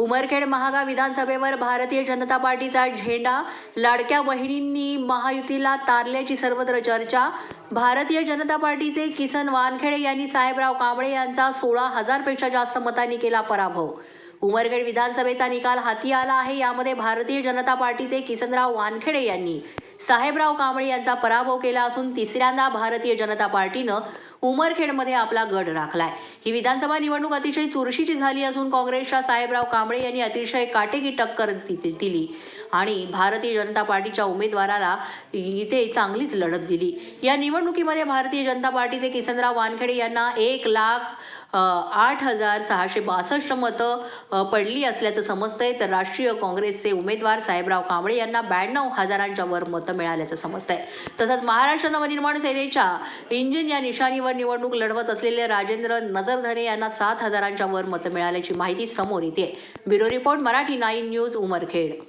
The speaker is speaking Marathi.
उमरखेड महागाव विधानसभेवर भारतीय जनता पार्टीचा झेंडा. लाडक्या बहिणींनी महायुतीला तारल्याची सर्वत्र चर्चा. भारतीय जनता पार्टीचे किसन वानखेडे यांनी साहेबराव कांबळे यांचा सोळा हजारपेक्षा जास्त मतांनी केला पराभव. उमरखेड विधानसभेचा निकाल हाती आला आहे यामध्ये भारतीय जनता पार्टीचे किसनराव वानखेडे यांनी. साहेबराव कांबळे यांचा पराभव केला असून तिसऱ्यांदा भारतीय जनता पार्टीनं उमरखेडमध्ये आपला गड राखलाय. ही विधानसभा निवडणूक अतिशय चुरशीची झाली असून काँग्रेसच्या साहेबराव कांबळे यांनी अतिशय काटेकी टक्कर दि- दिली आणि भारतीय जनता पार्टीच्या उमेदवाराला इथे चांगलीच लढत दिली. या निवडणुकीमध्ये भारतीय जनता पार्टीचे किसनराव वानखेडे यांना एक लाख आठ हजार सहाशे बासष्ट मतं पडली असल्याचं समजतंय. तर राष्ट्रीय काँग्रेसचे उमेदवार साहेबराव कांबळे यांना ब्याण्णव हजारांच्या वर मतं मिळाल्याचं समजतंय. तसंच महाराष्ट्र नवनिर्माण सेनेच्या इंजिन या निशाणीवर निवडणूक लढवत असलेले राजेंद्र नजरधरे यांना सात हजारांच्या वर मतं मिळाल्याची माहिती समोर येते bureau report Marathi nine news Umarkhed.